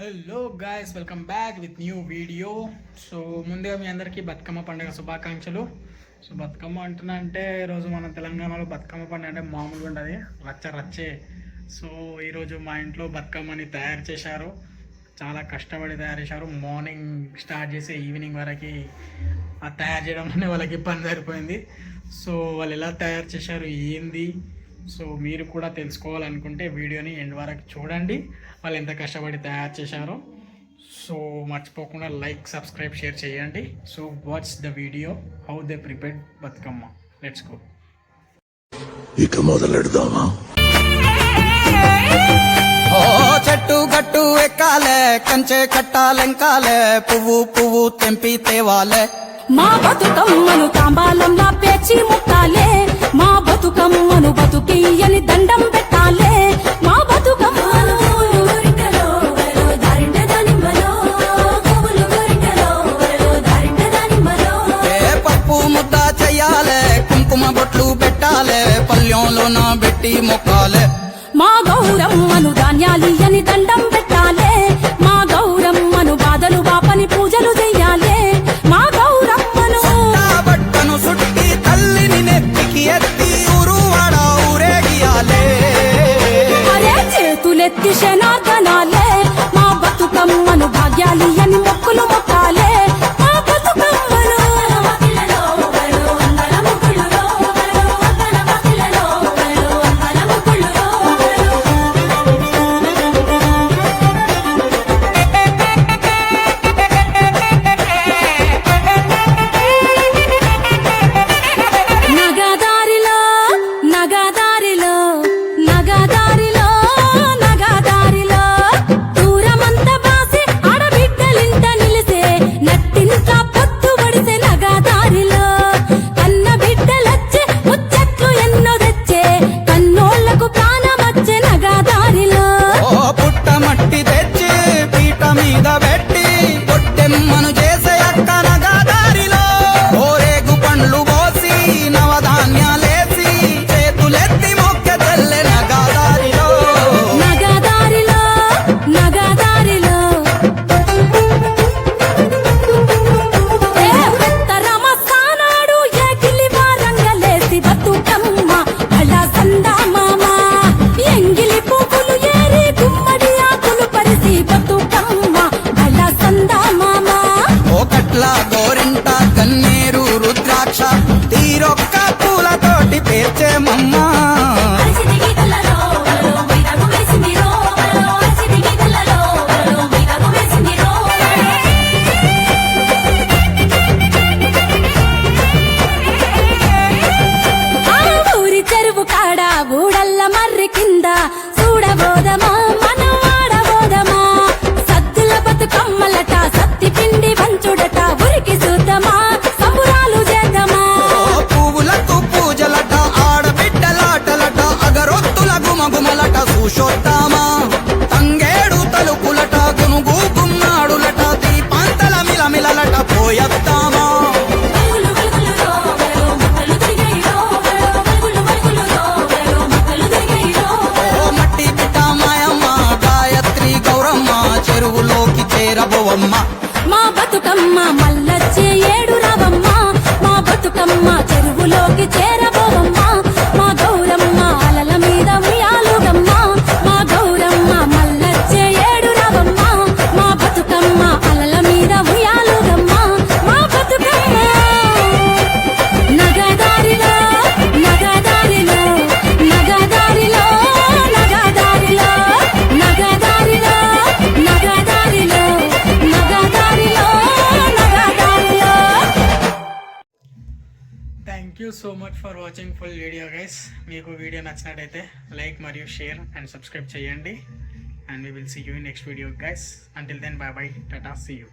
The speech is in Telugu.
Hello guys welcome back with new video so ముందుగా మీ అందరికీ బతుకమ్మ పండుగ శుభాకాంక్షలు. సో బతుకమ్మ అంటున్నా అంటే ఈరోజు మన తెలంగాణలో బతుకమ్మ పండుగ అంటే మామూలుగా ఉండదు రచ్చ రచ్చే. సో ఈరోజు మా ఇంట్లో బతుకమ్మని తయారు చేశారు. చాలా కష్టపడి తయారు చేశారు. మార్నింగ్ స్టార్ట్ చేసి ఈవినింగ్ వరకు తయారు తయారు చేయడంలోనే వాళ్ళకి ఇబ్బంది సరిపోయింది. సో వాళ్ళు ఎలా తయారు చేశారు ఏంది? సో మీరు కూడా తెలుసుకోవాలనుకుంటే వీడియోని ఎండ్ వరకు చూడండి. వాళ్ళు ఎంత కష్టపడి తయారు చేశారో. సో మర్చిపోకుండా లైక్ సబ్స్క్రైబ్ షేర్ చేయండి. So watch the video how they prepared Bathukamma. Let's go. ఇక మొదలెడదామా? ఓ చెట్టు గట్టు ఎక్కాలే కంచె కట్టాలెంకాలే పువ్వు పువ్వు తెంపి తేవాలే. మా బతుకమ్మను తాంబాలంలా పేచి బతుకియ్యని దండం పెట్టాలే. మా బతుకమ్మను ఏ పప్పు ముద్ద చెయ్యాలే కుంకుమ బొట్లు పెట్టాలే పల్లెంలోన పెట్టి మొక్కాలే. మా గౌరమ్మను ధాన్యాలియ్యని దండం എത്തി ശനാഥ బతుకమ్మ మల్లచ్చే ఏడు రావమ్మ మా బతుకమ్మ చెరువులోకి చేరు so much for watching full video guys మీకు వీడియో నచ్చినట్టయితే లైక్ మరియు షేర్ అండ్ సబ్స్క్రైబ్ చేయండి. And we will see you next video guys until then bye bye tata see you